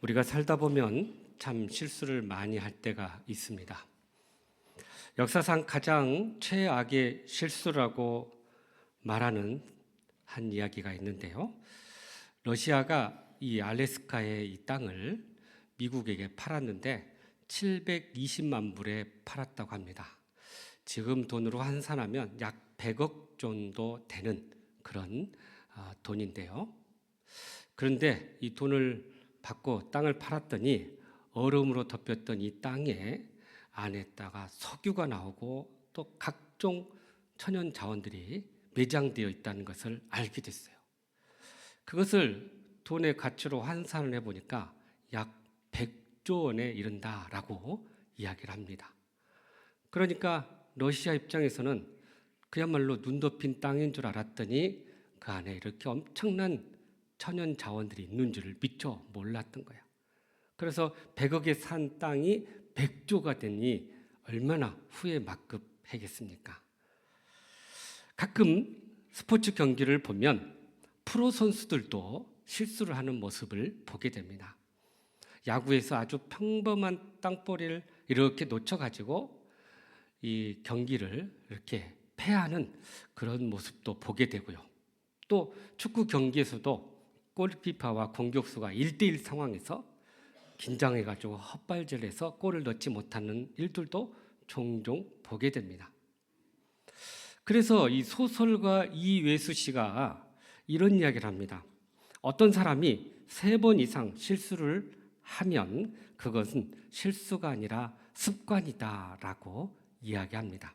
우리가 살다 보면 참 실수를 많이 할 때가 있습니다. 역사상 가장 최악의 실수라고 말하는 한 이야기가 있는데요. 러시아가 이 알래스카의 이 땅을 미국에게 팔았는데 720만 불에 팔았다고 합니다. 지금 돈으로 환산하면 약 100억 정도 되는 그런 아, 돈인데요. 그런데 이 돈을 받고 땅을 팔았더니 얼음으로 덮였던 이 땅에 안에다가 석유가 나오고 또 각종 천연 자원들이 매장되어 있다는 것을 알게 됐어요. 그것을 돈의 가치로 환산을 해 보니까 약 100조 원에 이른다라고 이야기를 합니다. 그러니까 러시아 입장에서는 그야말로 눈 덮인 땅인 줄 알았더니 그 안에 이렇게 엄청난 천연 자원들이 있는 줄을 미처 몰랐던 거야. 그래서 100억에 산 땅이 100조가 되니 얼마나 후회 막급하겠습니까? 가끔 스포츠 경기를 보면 프로 선수들도 실수를 하는 모습을 보게 됩니다. 야구에서 아주 평범한 땅볼을 이렇게 놓쳐가지고 이 경기를 이렇게 패하는 그런 모습도 보게 되고요. 또 축구 경기에서도 골키퍼와 공격수가 1대1 상황에서 긴장해가지고 헛발질해서 골을 넣지 못하는 일들도 종종 보게 됩니다. 그래서 이 소설가 이외수 씨가 이런 이야기를 합니다. 어떤 사람이 세 번 이상 실수를 하면 그것은 실수가 아니라 습관이다라고 이야기합니다.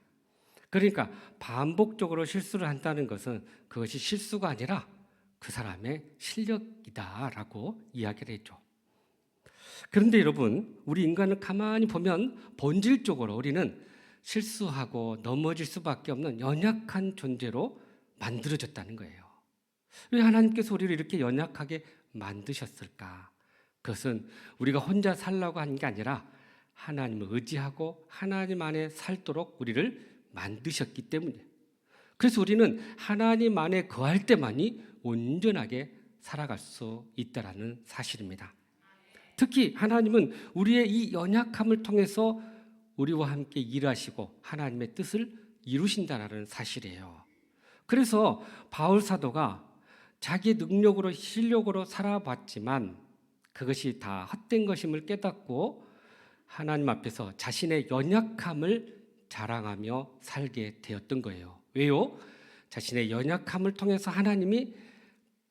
그러니까 반복적으로 실수를 한다는 것은 그것이 실수가 아니라 그 사람의 실력이다라고 이야기를 했죠. 그런데 여러분, 우리 인간을 가만히 보면 본질적으로 우리는 실수하고 넘어질 수밖에 없는 연약한 존재로 만들어졌다는 거예요. 왜 하나님께서 우리를 이렇게 연약하게 만드셨을까? 그것은 우리가 혼자 살라고 한 게 아니라 하나님을 의지하고 하나님 안에 살도록 우리를 만드셨기 때문이에요. 그래서 우리는 하나님 안에 거할 때만이 온전하게 살아갈 수 있다라는 사실입니다. 특히 하나님은 우리의 이 연약함을 통해서 우리와 함께 일하시고 하나님의 뜻을 이루신다는 사실이에요. 그래서 바울 사도가 자기 능력으로 실력으로 살아봤지만 그것이 다 헛된 것임을 깨닫고 하나님 앞에서 자신의 연약함을 자랑하며 살게 되었던 거예요. 왜요? 자신의 연약함을 통해서 하나님이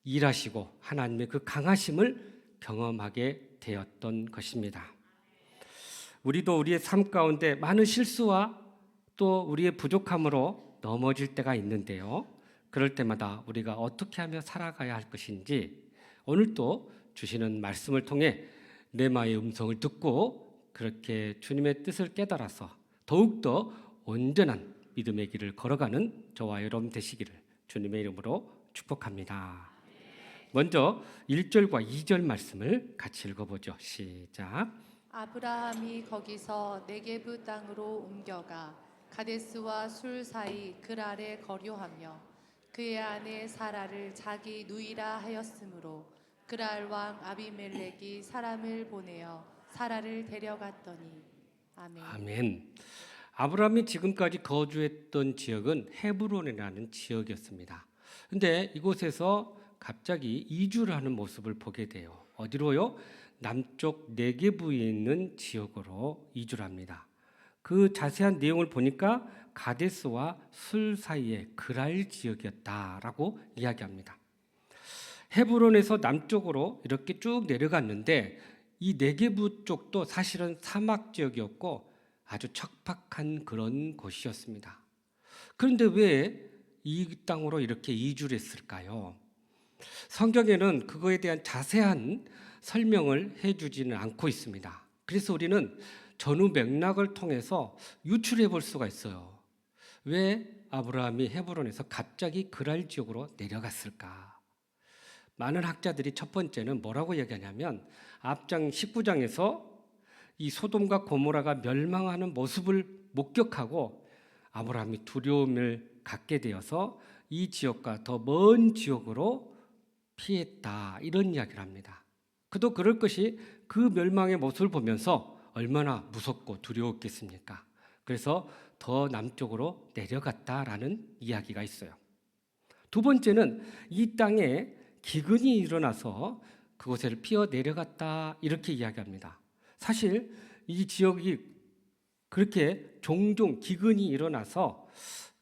일하시고 하나님의 그 강하심을 경험하게 되었던 것입니다. 우리도 우리의 삶 가운데 많은 실수와 또 우리의 부족함으로 넘어질 때가 있는데요. 그럴 때마다 우리가 어떻게 하며 살아가야 할 것인지 오늘도 주시는 말씀을 통해 내 마의 음성을 듣고 그렇게 주님의 뜻을 깨달아서 더욱더 온전한 믿음의 길을 걸어가는 저와 여러분 되시기를 주님의 이름으로 축복합니다. 먼저 1절과 2절 말씀을 같이 읽어보죠. 시작. 아브라함이 거기서 네게브 땅으로 옮겨가 가데스와 술 사이 그 아래 거류하며 그의 아내 사라를 자기 누이라 하였으므로 그랄 왕 아비멜렉이 사람을 보내어 사라를 데려갔더니 아멘. 아멘. 아브라함이 지금까지 거주했던 지역은 헤브론이라는 지역이었습니다. 근데 이곳에서 갑자기 이주를 하는 모습을 보게 돼요. 어디로요? 남쪽 네게부에 있는 지역으로 이주를 합니다. 그 자세한 내용을 보니까 가데스와 술 사이의 그랄 지역이었다라고 이야기합니다. 헤브론에서 남쪽으로 이렇게 쭉 내려갔는데 이 네게부 쪽도 사실은 사막 지역이었고 아주 척박한 그런 곳이었습니다. 그런데 왜 이 땅으로 이렇게 이주를 했을까요? 성경에는 그거에 대한 자세한 설명을 해주지는 않고 있습니다. 그래서 우리는 전후 맥락을 통해서 유출해 볼 수가 있어요. 왜 아브라함이 헤브론에서 갑자기 그랄 지역으로 내려갔을까? 많은 학자들이 첫 번째는 뭐라고 얘기하냐면 앞장 19장에서 이 소돔과 고모라가 멸망하는 모습을 목격하고 아브라함이 두려움을 갖게 되어서 이 지역과 더 먼 지역으로 피했다 이런 이야기를 합니다. 그도 그럴 것이 그 멸망의 모습을 보면서 얼마나 무섭고 두려웠겠습니까? 그래서 더 남쪽으로 내려갔다라는 이야기가 있어요. 두 번째는 이 땅에 기근이 일어나서 그곳을 피어 내려갔다 이렇게 이야기합니다. 사실 이 지역이 그렇게 종종 기근이 일어나서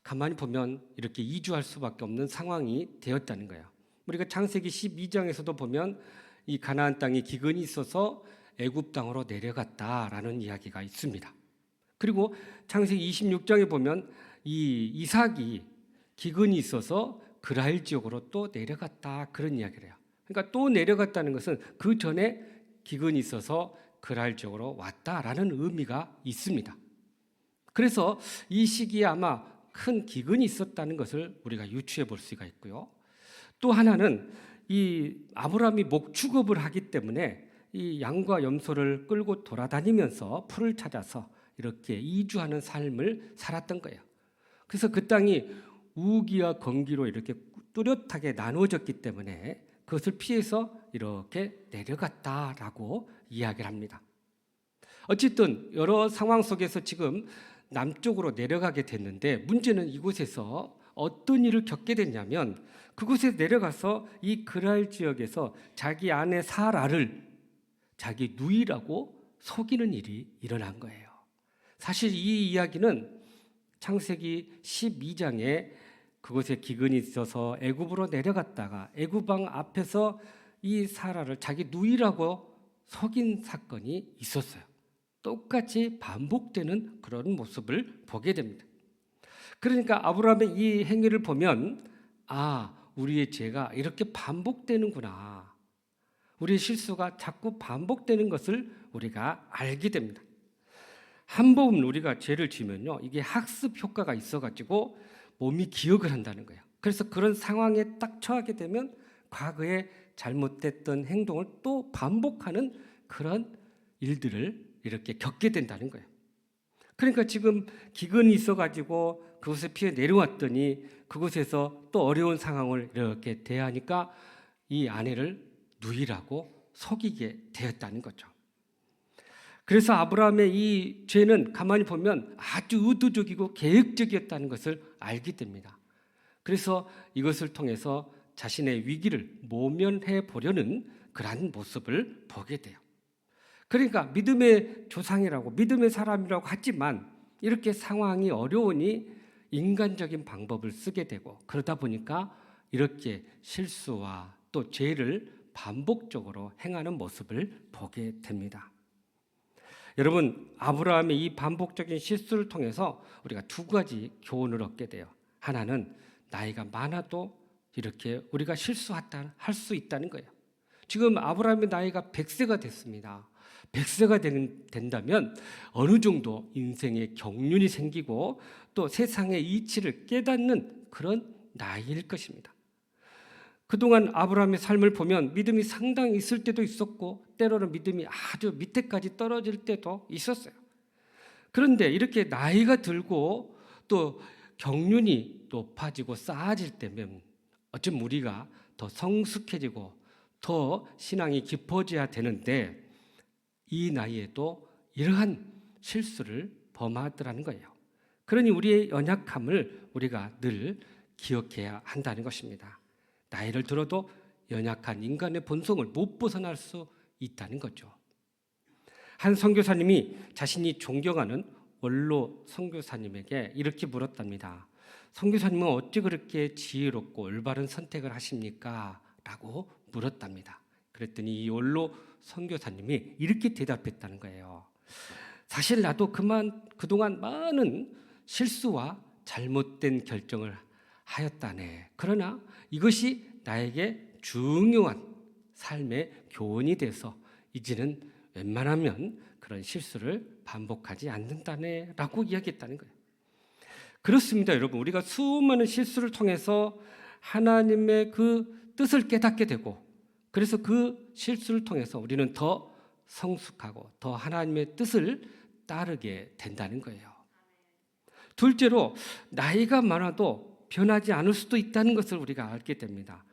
가만히 보면 이렇게 이주할 수밖에 없는 상황이 되었다는 거예요. 우리가 창세기 12장에서도 보면 이 가나안 땅에 기근이 있어서 애굽 땅으로 내려갔다라는 이야기가 있습니다. 그리고 창세기 26장에 보면 이 이삭이 기근이 있어서 그라일 지역으로 또 내려갔다 그런 이야기를 해요. 그러니까 또 내려갔다는 것은 그 전에 기근이 있어서 그라일 지역으로 왔다라는 의미가 있습니다. 그래서 이 시기에 아마 큰 기근이 있었다는 것을 우리가 유추해 볼 수가 있고요. 또 하나는 이 아브라함이 목축업을 하기 때문에 이 양과 염소를 끌고 돌아다니면서 풀을 찾아서 이렇게 이주하는 삶을 살았던 거예요. 그래서 그 땅이 우기와 건기로 이렇게 뚜렷하게 나누어졌기 때문에 그것을 피해서 이렇게 내려갔다라고 이야기를 합니다. 어쨌든 여러 상황 속에서 지금 남쪽으로 내려가게 됐는데 문제는 이곳에서 어떤 일을 겪게 됐냐면 그곳에 내려가서 이 그랄 지역에서 자기 아내 사라를 자기 누이라고 속이는 일이 일어난 거예요. 사실 이 이야기는 창세기 12장에 그곳에 기근이 있어서 애굽으로 내려갔다가 애굽왕 앞에서 이 사라를 자기 누이라고 속인 사건이 있었어요. 똑같이 반복되는 그런 모습을 보게 됩니다. 그러니까 아브라함의 이 행위를 보면 아, 우리의 죄가 이렇게 반복되는구나. 우리의 실수가 자꾸 반복되는 것을 우리가 알게 됩니다. 한 번 우리가 죄를 지면요, 이게 학습 효과가 있어가지고 몸이 기억을 한다는 거예요. 그래서 그런 상황에 딱 처하게 되면 과거에 잘못됐던 행동을 또 반복하는 그런 일들을 이렇게 겪게 된다는 거예요. 그러니까 지금 기근이 있어가지고 그곳에 피해 내려왔더니 그곳에서 또 어려운 상황을 이렇게 대하니까 이 아내를 누이라고 속이게 되었다는 거죠. 그래서 아브라함의 이 죄는 가만히 보면 아주 의도적이고 계획적이었다는 것을 알게 됩니다. 그래서 이것을 통해서 자신의 위기를 모면해 보려는 그러한 모습을 보게 돼요. 그러니까 믿음의 조상이라고 믿음의 사람이라고 하지만 이렇게 상황이 어려우니 인간적인 방법을 쓰게 되고 그러다 보니까 이렇게 실수와 또 죄를 반복적으로 행하는 모습을 보게 됩니다. 여러분 아브라함의 이 반복적인 실수를 통해서 우리가 두 가지 교훈을 얻게 돼요. 하나는 나이가 많아도 이렇게 우리가 실수했다 할수 있다는 거예요. 지금 아브라함의 나이가 100세가 됐습니다. 100세가 된, 된다면 어느 정도 인생의 경륜이 생기고 또 세상의 이치를 깨닫는 그런 나이일 것입니다. 그동안 아브라함의 삶을 보면 믿음이 상당히 있을 때도 있었고 때로는 믿음이 아주 밑에까지 떨어질 때도 있었어요. 그런데 이렇게 나이가 들고 또 경륜이 높아지고 쌓아질 때면 어쩜 우리가 더 성숙해지고 더 신앙이 깊어져야 되는데 이 나이에도 이러한 실수를 범하더라는 거예요. 그러니 우리의 연약함을 우리가 늘 기억해야 한다는 것입니다. 나이를 들어도 연약한 인간의 본성을 못 벗어날 수 있다는 거죠. 한 선교사님이 자신이 존경하는 원로 선교사님에게 이렇게 물었답니다. 선교사님은 어찌 그렇게 지혜롭고 올바른 선택을 하십니까? 라고 물었답니다. 그랬더니 이 원로 선교사님이 이렇게 대답했다는 거예요. 사실 나도 그만 그동안 많은 실수와 잘못된 결정을 하였다네. 그러나 이것이 나에게 중요한 삶의 교훈이 돼서 이제는 웬만하면 그런 실수를 반복하지 않는다네 라고 이야기했다는 거예요. 그렇습니다, 여러분. 우리가 수많은 실수를 통해서 하나님의 그 뜻을 깨닫게 되고 그래서 그 실수를 통해서 우리는 더 성숙하고 더 하나님의 뜻을 따르게 된다는 거예요. 둘째로 나이가 많아도 변하지 않을 수도 있다는 것을 우리가 알게 됩니다.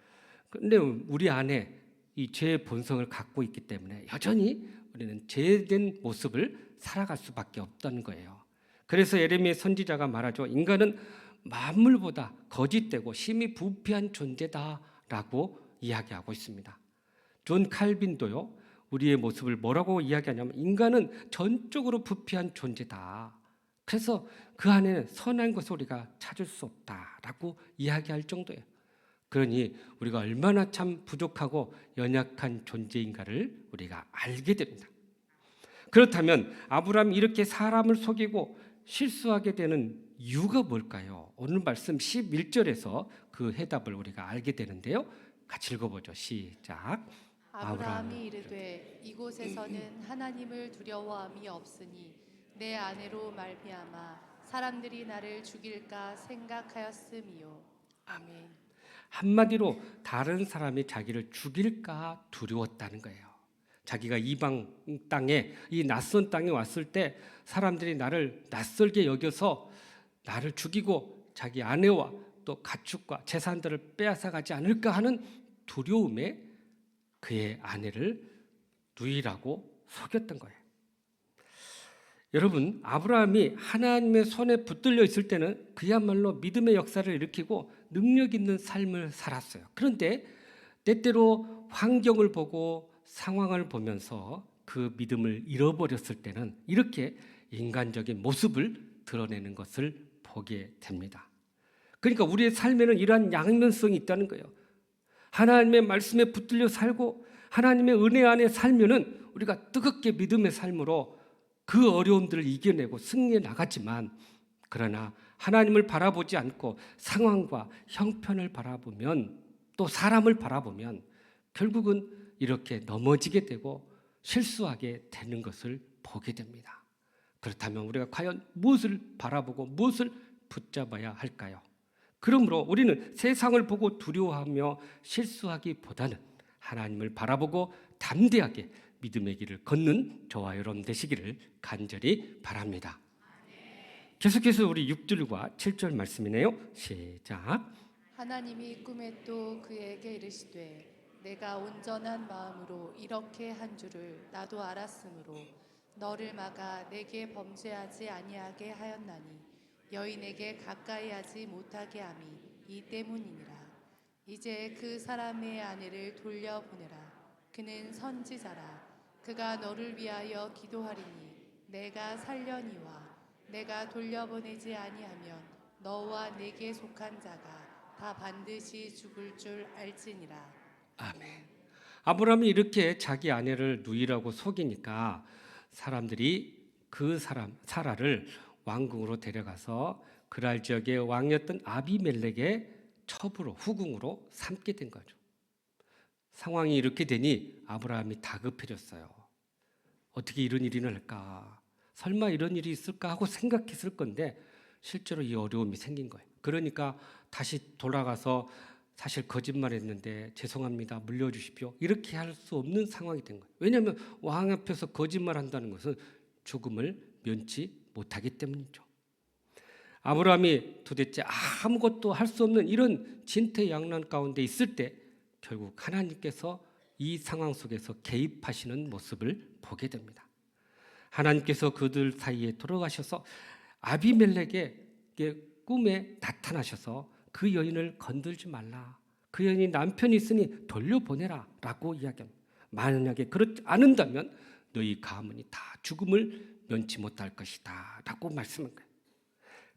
근데 우리 안에 이 죄의 본성을 갖고 있기 때문에 여전히 우리는 죄된 모습을 살아갈 수밖에 없다는 거예요. 그래서 예레미야 선지자가 말하죠. 인간은 만물보다 거짓되고 심히 부패한 존재다라고 이야기하고 있습니다. 존 칼빈도요. 우리의 모습을 뭐라고 이야기하냐면 인간은 전적으로 부패한 존재다. 그래서 그 안에는 선한 것을 우리가 찾을 수 없다라고 이야기할 정도예요. 그러니 우리가 얼마나 참 부족하고 연약한 존재인가를 우리가 알게 됩니다. 그렇다면 아브라함이 이렇게 사람을 속이고 실수하게 되는 이유가 뭘까요? 오늘 말씀 11절에서 그 해답을 우리가 알게 되는데요. 같이 읽어보죠. 시작. 아브라함이 이르되 이곳에서는 하나님을 두려워함이 없으니 내 아내로 말미암아 사람들이 나를 죽일까 생각하였음이요. 아멘. 한마디로 다른 사람이 자기를 죽일까 두려웠다는 거예요. 자기가 이방 땅에 이 낯선 땅에 왔을 때 사람들이 나를 낯설게 여겨서 나를 죽이고 자기 아내와 또 가축과 재산들을 빼앗아 가지 않을까 하는 두려움에 그의 아내를 누이라고 속였던 거예요. 여러분, 아브라함이 하나님의 손에 붙들려 있을 때는 그야말로 믿음의 역사를 일으키고 능력 있는 삶을 살았어요. 그런데 때때로 환경을 보고 상황을 보면서 그 믿음을 잃어버렸을 때는 이렇게 인간적인 모습을 드러내는 것을 보게 됩니다. 그러니까 우리의 삶에는 이러한 양면성이 있다는 거예요. 하나님의 말씀에 붙들려 살고 하나님의 은혜 안에 살면은 우리가 뜨겁게 믿음의 삶으로 그 어려움들을 이겨내고 승리해 나갔지만 그러나 하나님을 바라보지 않고 상황과 형편을 바라보면 또 사람을 바라보면 결국은 이렇게 넘어지게 되고 실수하게 되는 것을 보게 됩니다. 그렇다면 우리가 과연 무엇을 바라보고 무엇을 붙잡아야 할까요? 그러므로 우리는 세상을 보고 두려워하며 실수하기보다는 하나님을 바라보고 담대하게 믿음의 길을 걷는 저와 여러분 되시기를 간절히 바랍니다. 계속해서 우리 6절과 7절 말씀이네요. 시작. 하나님이 꿈에 또 그에게 이르시되 내가 온전한 마음으로 이렇게 한 줄을 나도 알았으므로 너를 막아 내게 범죄하지 아니하게 하였나니 여인에게 가까이 하지 못하게 함이 이 때문이니라. 이제 그 사람의 아내를 돌려보내라. 그는 선지자라. 그가 너를 위하여 기도하리니 내가 살려니와 내가 돌려보내지 아니하면 너와 내게 속한 자가 다 반드시 죽을 줄 알지니라. 아멘. 아브라함이 이렇게 자기 아내를 누이라고 속이니까 사람들이 그 사람 사라를 왕궁으로 데려가서 그랄 지역의 왕이었던 아비멜렉의 첩으로 후궁으로 삼게 된 거죠. 상황이 이렇게 되니 아브라함이 다급해졌어요. 어떻게 이런 일이 날까? 설마 이런 일이 있을까 하고 생각했을 건데 실제로 이 어려움이 생긴 거예요. 그러니까 다시 돌아가서 사실 거짓말했는데 죄송합니다 물려주십시오 이렇게 할 수 없는 상황이 된 거예요. 왜냐하면 왕 앞에서 거짓말한다는 것은 죽음을 면치 못하기 때문이죠. 아브라함이 도대체 아무것도 할 수 없는 이런 진퇴양난 가운데 있을 때 결국 하나님께서 이 상황 속에서 개입하시는 모습을 보게 됩니다. 하나님께서 그들 사이에 들어가셔서 아비멜렉의 꿈에 나타나셔서 그 여인을 건들지 말라. 그 여인이 남편이 있으니 돌려보내라 라고 이야기합니다. 만약에 그렇지 않는다면 너희 가문이 다 죽음을 면치 못할 것이다 라고 말씀한 거예요.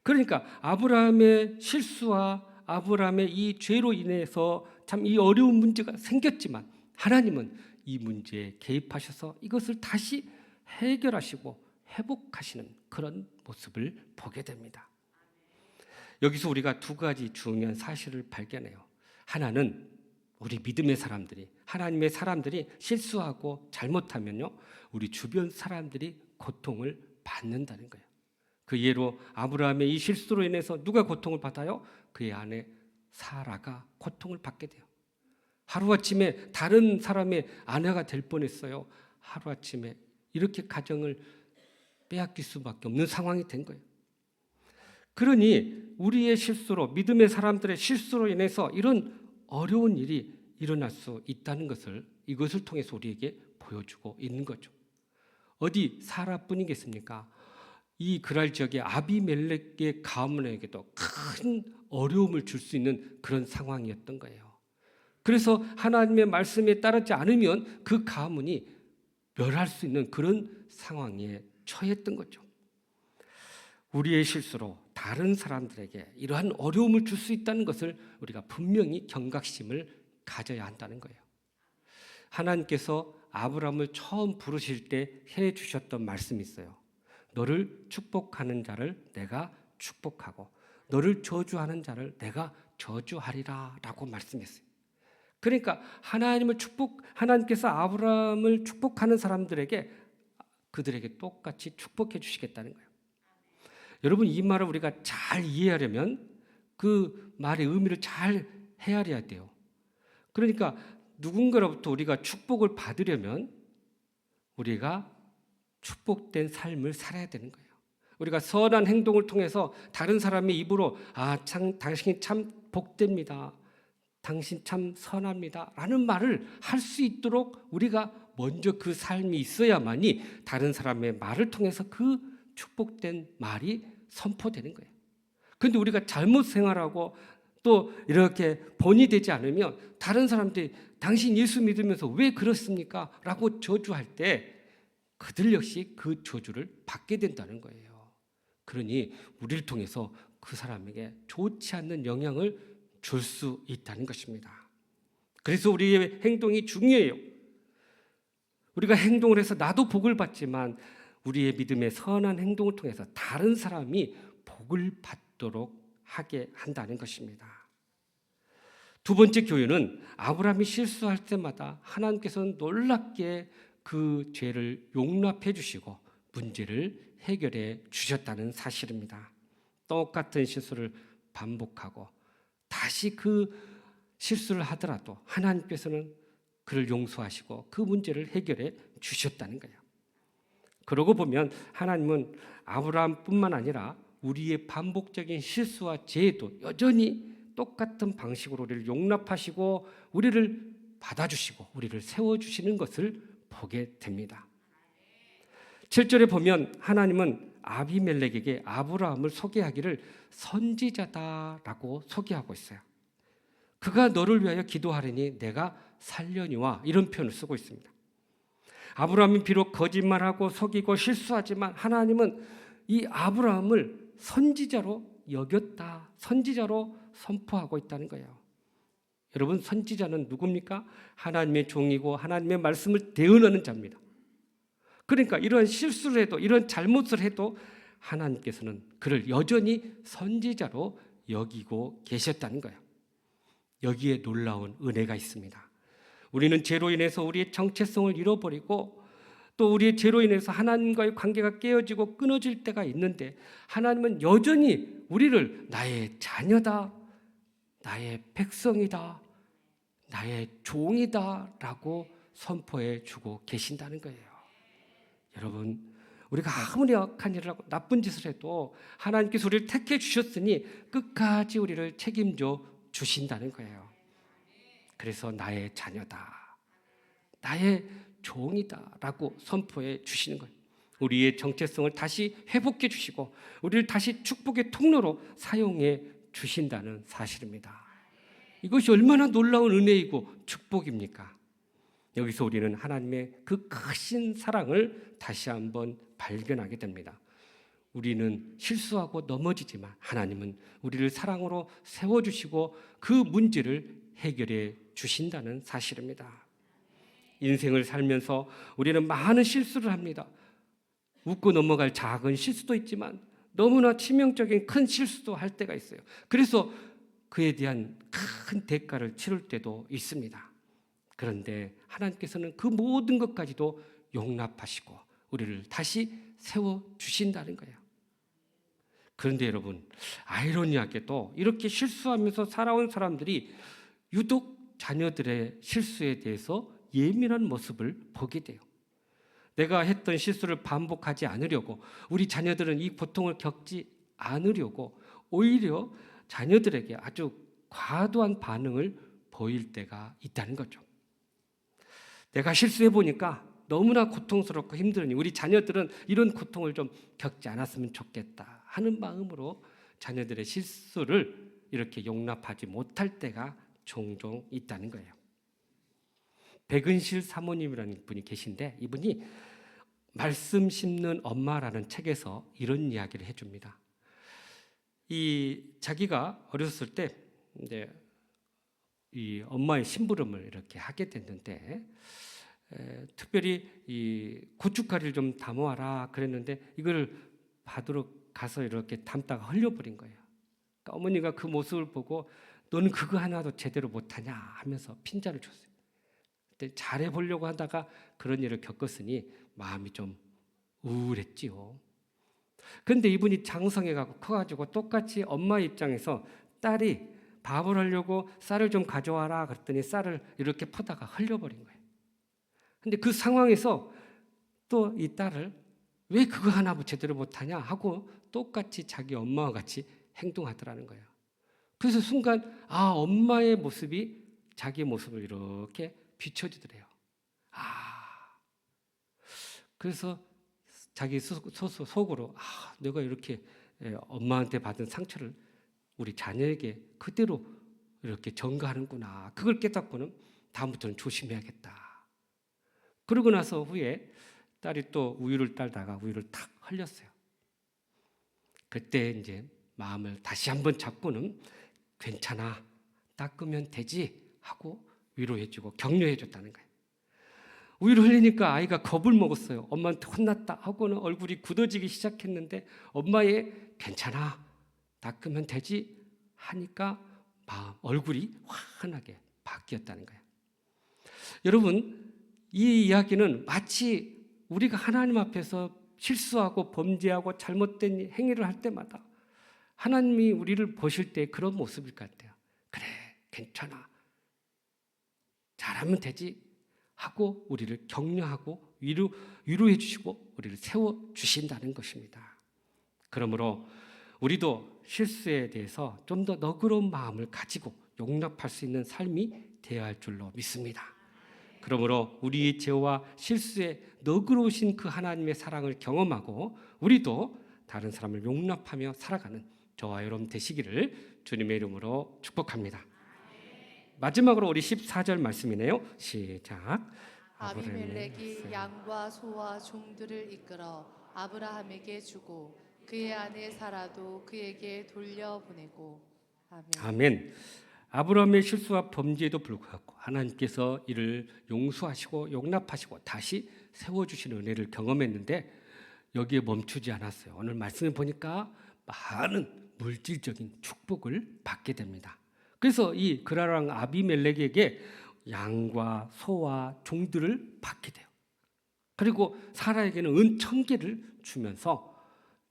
그러니까 아브라함의 실수와 아브라함의 이 죄로 인해서 참 이 어려운 문제가 생겼지만 하나님은 이 문제에 개입하셔서 이것을 다시 해결하시고 회복하시는 그런 모습을 보게 됩니다. 여기서 우리가 두 가지 중요한 사실을 발견해요. 하나는 우리 믿음의 사람들이 하나님의 사람들이 실수하고 잘못하면요. 우리 주변 사람들이 고통을 받는다는 거예요. 그 예로 아브라함의 이 실수로 인해서 누가 고통을 받아요? 그의 아내 사라가 고통을 받게 돼요. 하루아침에 다른 사람의 아내가 될 뻔했어요. 하루아침에 이렇게 가정을 빼앗길 수밖에 없는 상황이 된 거예요. 그러니 우리의 실수로 믿음의 사람들의 실수로 인해서 이런 어려운 일이 일어날 수 있다는 것을 이것을 통해서 우리에게 보여주고 있는 거죠. 어디 사라뿐이겠습니까? 이 그랄 지역의 아비멜렉의 가문에게도 큰 어려움을 줄 수 있는 그런 상황이었던 거예요. 그래서 하나님의 말씀에 따르지 않으면 그 가문이 멸할 수 있는 그런 상황에 처했던 거죠. 우리의 실수로 다른 사람들에게 이러한 어려움을 줄 수 있다는 것을 우리가 분명히 경각심을 가져야 한다는 거예요. 하나님께서 아브라함을 처음 부르실 때 해 주셨던 말씀이 있어요. 너를 축복하는 자를 내가 축복하고 너를 저주하는 자를 내가 저주하리라라고 말씀했어요. 그러니까 하나님을 축복 하나님께서 아브라함을 축복하는 사람들에게 그들에게 똑같이 축복해 주시겠다는 거예요. 여러분 이 말을 우리가 잘 이해하려면 그 말의 의미를 잘 헤아려야 돼요. 그러니까 누군가로부터 우리가 축복을 받으려면 우리가 축복된 삶을 살아야 되는 거예요. 우리가 선한 행동을 통해서 다른 사람의 입으로 아, 참, 당신이 참 복됩니다. 당신 참 선합니다. 라는 말을 할 수 있도록 우리가 먼저 그 삶이 있어야만이 다른 사람의 말을 통해서 그 축복된 말이 선포되는 거예요. 그런데 우리가 잘못 생활하고 또 이렇게 본이 되지 않으면 다른 사람들이 당신 예수 믿으면서 왜 그렇습니까? 라고 저주할 때 그들 역시 그 저주를 받게 된다는 거예요. 그러니 우리를 통해서 그 사람에게 좋지 않는 영향을 줄 수 있다는 것입니다. 그래서 우리의 행동이 중요해요. 우리가 행동을 해서 나도 복을 받지만 우리의 믿음의 선한 행동을 통해서 다른 사람이 복을 받도록 하게 한다는 것입니다. 두 번째 교훈은 아브라함이 실수할 때마다 하나님께서는 놀랍게 그 죄를 용납해 주시고 문제를 해결해 주셨다는 사실입니다. 똑같은 실수를 반복하고 다시 그 실수를 하더라도 하나님께서는 그를 용서하시고 그 문제를 해결해 주셨다는 거예요. 그러고 보면 하나님은 아브라함뿐만 아니라 우리의 반복적인 실수와 죄에도 여전히 똑같은 방식으로 우리를 용납하시고 우리를 받아주시고 우리를 세워주시는 것을 보게 됩니다. 7절에 보면 하나님은 아비멜렉에게 아브라함을 소개하기를 선지자다라고 소개하고 있어요. 그가 너를 위하여 기도하리니 내가 살려니와 이런 표현을 쓰고 있습니다. 아브라함이 비록 거짓말하고 속이고 실수하지만 하나님은 이 아브라함을 선지자로 여겼다. 선지자로 선포하고 있다는 거예요. 여러분 선지자는 누굽니까? 하나님의 종이고 하나님의 말씀을 대언하는 자입니다. 그러니까 이런 실수를 해도 이런 잘못을 해도 하나님께서는 그를 여전히 선지자로 여기고 계셨다는 거예요. 여기에 놀라운 은혜가 있습니다. 우리는 죄로 인해서 우리의 정체성을 잃어버리고 또 우리의 죄로 인해서 하나님과의 관계가 깨어지고 끊어질 때가 있는데 하나님은 여전히 우리를 나의 자녀다, 나의 백성이다, 나의 종이다라고 선포해 주고 계신다는 거예요. 여러분, 우리가 아무리 악한 일을 하고 나쁜 짓을 해도 하나님께서 우리를 택해 주셨으니 끝까지 우리를 책임져 주신다는 거예요. 그래서 나의 자녀다. 나의 종이다라고 선포해 주시는 거예요. 우리의 정체성을 다시 회복해 주시고 우리를 다시 축복의 통로로 사용해 주신다는 사실입니다. 이것이 얼마나 놀라운 은혜이고 축복입니까? 여기서 우리는 하나님의 그 크신 사랑을 다시 한번 발견하게 됩니다. 우리는 실수하고 넘어지지만 하나님은 우리를 사랑으로 세워주시고 그 문제를 해결해 주신다는 사실입니다. 인생을 살면서 우리는 많은 실수를 합니다. 웃고 넘어갈 작은 실수도 있지만 너무나 치명적인 큰 실수도 할 때가 있어요. 그래서 그에 대한 큰 대가를 치를 때도 있습니다. 그런데 하나님께서는 그 모든 것까지도 용납하시고 우리를 다시 세워 주신다는 거예요. 그런데 여러분, 아이러니하게도 이렇게 실수하면서 살아온 사람들이 유독 자녀들의 실수에 대해서 예민한 모습을 보게 돼요. 내가 했던 실수를 반복하지 않으려고 우리 자녀들은 이 고통을 겪지 않으려고 오히려 자녀들에게 아주 과도한 반응을 보일 때가 있다는 거죠. 내가 실수해 보니까 너무나 고통스럽고 힘드니 우리 자녀들은 이런 고통을 좀 겪지 않았으면 좋겠다 하는 마음으로 자녀들의 실수를 이렇게 용납하지 못할 때가 종종 있다는 거예요. 백은실 사모님이라는 분이 계신데 이분이 말씀 심는 엄마라는 책에서 이런 이야기를 해줍니다. 이 자기가 어렸을 때 이제 이 엄마의 심부름을 이렇게 하게 됐는데 에, 특별히 이 고춧가루를 좀 담아와라 그랬는데 이걸 받으러 가서 이렇게 담다가 흘려버린 거예요. 그러니까 어머니가 그 모습을 보고 너는 그거 하나도 제대로 못하냐 하면서 핀잔을 줬어요. 그때 잘해 보려고 하다가 그런 일을 겪었으니 마음이 좀 우울했지요. 근데 이분이 장성해 갖고 커가지고 똑같이 엄마 입장에서 딸이 밥을 하려고 쌀을 좀 가져와라 그랬더니 쌀을 이렇게 퍼다가 흘려버린 거예요. 근데 그 상황에서 또 이 딸을 왜 그거 하나 뭐 제대로 못하냐 하고 똑같이 자기 엄마와 같이 행동하더라는 거예요. 그래서 순간 아 엄마의 모습이 자기 모습을 이렇게 비춰지더래요. 아 그래서 자기 속으로 아 내가 이렇게 예, 엄마한테 받은 상처를 우리 자녀에게 그대로 이렇게 전가하는구나. 그걸 깨닫고는 다음부터는 조심해야겠다. 그러고 나서 후에 딸이 또 우유를 딸다가 우유를 탁 흘렸어요. 그때 이제 마음을 다시 한번 잡고는 괜찮아. 닦으면 되지 하고 위로해주고 격려해줬다는 거예요. 우유를 흘리니까 아이가 겁을 먹었어요. 엄마한테 혼났다 하고는 얼굴이 굳어지기 시작했는데 엄마의 괜찮아 닦으면 되지 하니까 마음 얼굴이 환하게 바뀌었다는 거예요. 여러분 이 이야기는 마치 우리가 하나님 앞에서 실수하고 범죄하고 잘못된 행위를 할 때마다 하나님이 우리를 보실 때 그런 모습일 것 같아요. 그래 괜찮아 잘하면 되지 하고 우리를 격려하고 위로 위로해 주시고 우리를 세워 주신다는 것입니다. 그러므로 우리도 실수에 대해서 좀 더 너그러운 마음을 가지고 용납할 수 있는 삶이 되어야 할 줄로 믿습니다. 그러므로 우리의 죄와 실수에 너그러우신 그 하나님의 사랑을 경험하고 우리도 다른 사람을 용납하며 살아가는 저와 여러분 되시기를 주님의 이름으로 축복합니다. 마지막으로 우리 14절 말씀이네요. 시작. 아비멜렉이 양과 소와 종들을 이끌어 아브라함에게 주고 그의 아내 사라도 그에게 돌려보내고 아멘. 아멘. 아브라함의 실수와 범죄에도 불구하고 하나님께서 이를 용서하시고 용납하시고 다시 세워 주시는 은혜를 경험했는데 여기에 멈추지 않았어요. 오늘 말씀을 보니까 많은 물질적인 축복을 받게 됩니다. 그래서 이 그라랑 아비멜렉에게 양과 소와 종들을 받게 돼요. 그리고 사라에게는 은 천 개를 주면서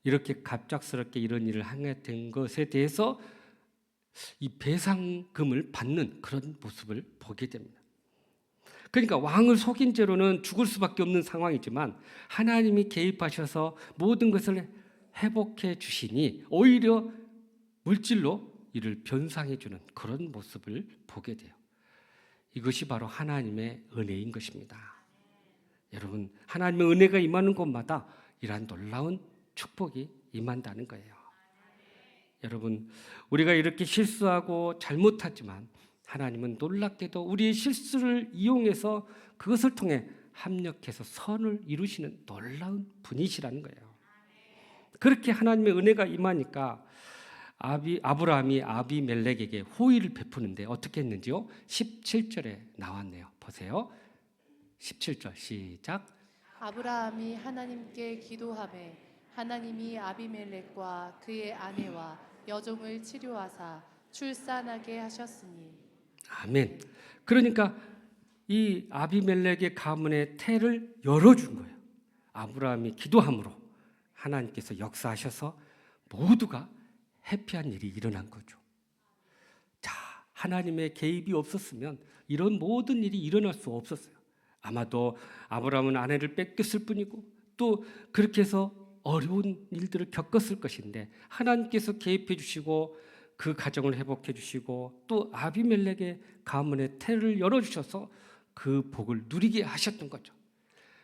이렇게 갑작스럽게 이런 일을 하게 된 것에 대해서 이 배상금을 받는 그런 모습을 보게 됩니다. 그러니까 왕을 속인 죄로는 죽을 수밖에 없는 상황이지만 하나님이 개입하셔서 모든 것을 회복해 주시니 오히려 물질로 이를 변상해 주는 그런 모습을 보게 돼요. 이것이 바로 하나님의 은혜인 것입니다. 여러분, 하나님의 은혜가 임하는 곳마다 이러한 놀라운 축복이 임한다는 거예요. 여러분, 우리가 이렇게 실수하고 잘못하지만 하나님은 놀랍게도 우리의 실수를 이용해서 그것을 통해 합력해서 선을 이루시는 놀라운 분이시라는 거예요. 그렇게 하나님의 은혜가 임하니까 아비 아브라함이 아비멜렉에게 호의를 베푸는데 어떻게 했는지요? 17절에 나왔네요. 보세요. 17절 시작. 아브라함이 하나님께 기도하매 하나님이 아비멜렉과 그의 아내와 여종을 치료하사 출산하게 하셨으니 아멘. 그러니까 이 아비멜렉의 가문의 태를 열어준 거예요. 아브라함이 기도함으로 하나님께서 역사하셔서 모두가 해피한 일이 일어난 거죠. 자, 하나님의 개입이 없었으면 이런 모든 일이 일어날 수 없었어요. 아마도 아브라함은 아내를 뺏겼을 뿐이고 또 그렇게 해서 어려운 일들을 겪었을 것인데 하나님께서 개입해 주시고 그 가정을 회복해 주시고 또 아비멜렉의 가문의 태를 열어 주셔서 그 복을 누리게 하셨던 거죠.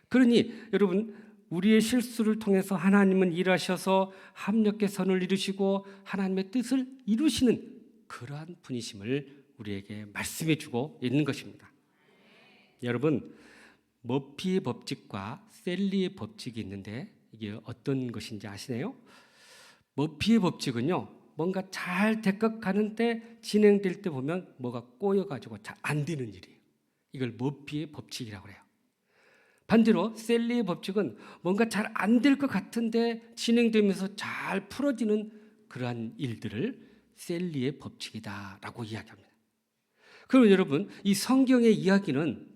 그러니 여러분 우리의 실수를 통해서 하나님은 일하셔서 합력의 선을 이루시고 하나님의 뜻을 이루시는 그러한 분이심을 우리에게 말씀해 주고 있는 것입니다. 여러분 머피의 법칙과 셀리의 법칙이 있는데 이게 어떤 것인지 아시나요? 머피의 법칙은요. 뭔가 잘 대각하는데 진행될 때 보면 뭐가 꼬여가지고 잘 안 되는 일이에요. 이걸 머피의 법칙이라고 해요. 반대로 셀리의 법칙은 뭔가 잘 안 될 것 같은데 진행되면서 잘 풀어지는 그러한 일들을 셀리의 법칙이다라고 이야기합니다. 그럼 여러분 이 성경의 이야기는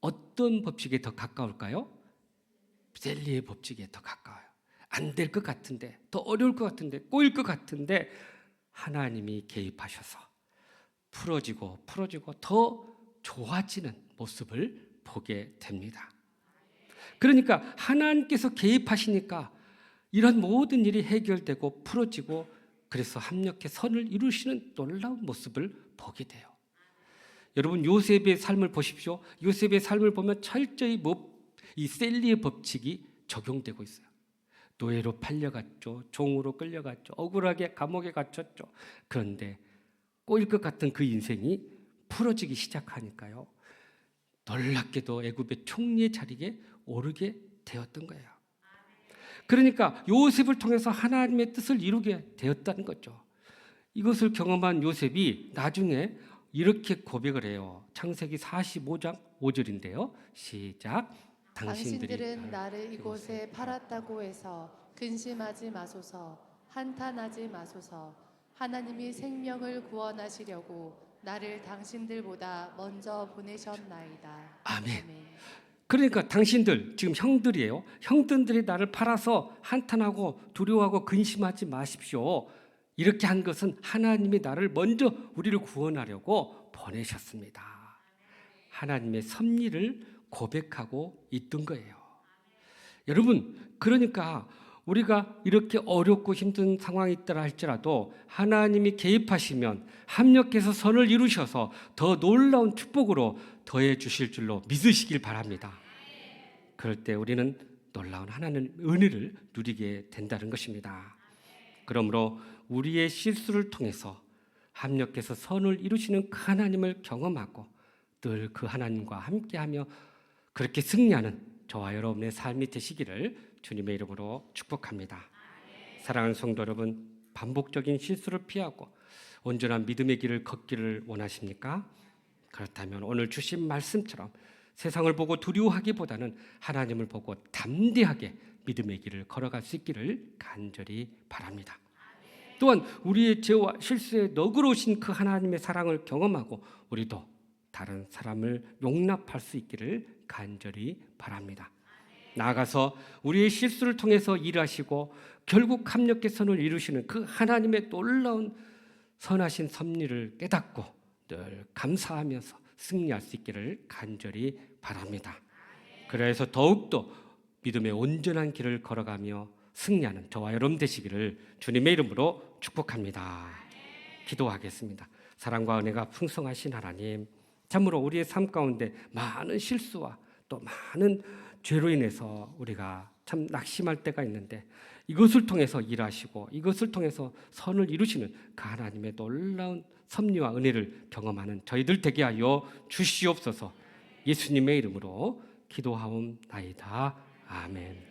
어떤 법칙에 더 가까울까요? 셀리의 법칙에 더 가까워요. 안 될 것 같은데 더 어려울 것 같은데 꼬일 것 같은데 하나님이 개입하셔서 풀어지고 풀어지고 더 좋아지는 모습을 보게 됩니다. 그러니까 하나님께서 개입하시니까 이런 모든 일이 해결되고 풀어지고 그래서 합력해 선을 이루시는 놀라운 모습을 보게 돼요. 여러분 요셉의 삶을 보십시오. 요셉의 삶을 보면 철저히 뭐이 셀리의 법칙이 적용되고 있어요. 노예로 팔려갔죠. 종으로 끌려갔죠. 억울하게 감옥에 갇혔죠. 그런데 꼬일 것 같은 그 인생이 풀어지기 시작하니까요. 놀랍게도 애굽의 총리의 자리에 오르게 되었던 거예요. 그러니까 요셉을 통해서 하나님의 뜻을 이루게 되었다는 거죠. 이것을 경험한 요셉이 나중에 이렇게 고백을 해요. 창세기 45장 5절인데요. 시작. 당신들이 당신들은 나를 이곳에 팔았다고 해서 근심하지 마소서 한탄하지 마소서 하나님이 생명을 구원하시려고 나를 당신들보다 먼저 보내셨나이다. 아멘. 그러니까 당신들 지금 형들이에요. 형들이 나를 팔아서 한탄하고 두려워하고 근심하지 마십시오. 이렇게 한 것은 하나님이 나를 먼저 우리를 구원하려고 보내셨습니다. 하나님의 섭리를 고백하고 있던 거예요. 여러분, 그러니까 우리가 이렇게 어렵고 힘든 상황이 있더라 할지라도 하나님이 개입하시면 합력해서 선을 이루셔서 더 놀라운 축복으로 더해 주실 줄로 믿으시길 바랍니다. 그럴 때 우리는 놀라운 하나님 은혜를 누리게 된다는 것입니다. 그러므로 우리의 실수를 통해서 합력해서 선을 이루시는 그 하나님을 경험하고 늘 그 하나님과 함께하며 그렇게 승리하는 저와 여러분의 삶이 되시기를 주님의 이름으로 축복합니다. 사랑하는 성도 여러분, 반복적인 실수를 피하고 온전한 믿음의 길을 걷기를 원하십니까? 그렇다면 오늘 주신 말씀처럼 세상을 보고 두려워하기보다는 하나님을 보고 담대하게 믿음의 길을 걸어갈 수 있기를 간절히 바랍니다. 또한 우리의 죄와 실수에 너그러우신 그 하나님의 사랑을 경험하고 우리도 다른 사람을 용납할 수 있기를 간절히 바랍니다. 나아가서 우리의 실수를 통해서 일하시고 결국 합력의 선을 이루시는 그 하나님의 놀라운 선하신 섭리를 깨닫고 늘 감사하면서 승리할 수 있기를 간절히 바랍니다. 그래서 더욱더 믿음의 온전한 길을 걸어가며 승리하는 저와 여러분 되시기를 주님의 이름으로 축복합니다. 기도하겠습니다. 사랑과 은혜가 풍성하신 하나님, 참으로 우리의 삶 가운데 많은 실수와 또 많은 죄로 인해서 우리가 참 낙심할 때가 있는데 이것을 통해서 일하시고 이것을 통해서 선을 이루시는 그 하나님의 놀라운 섭리와 은혜를 경험하는 저희들 되게 하여 주시옵소서. 예수님의 이름으로 기도하옵나이다. 아멘.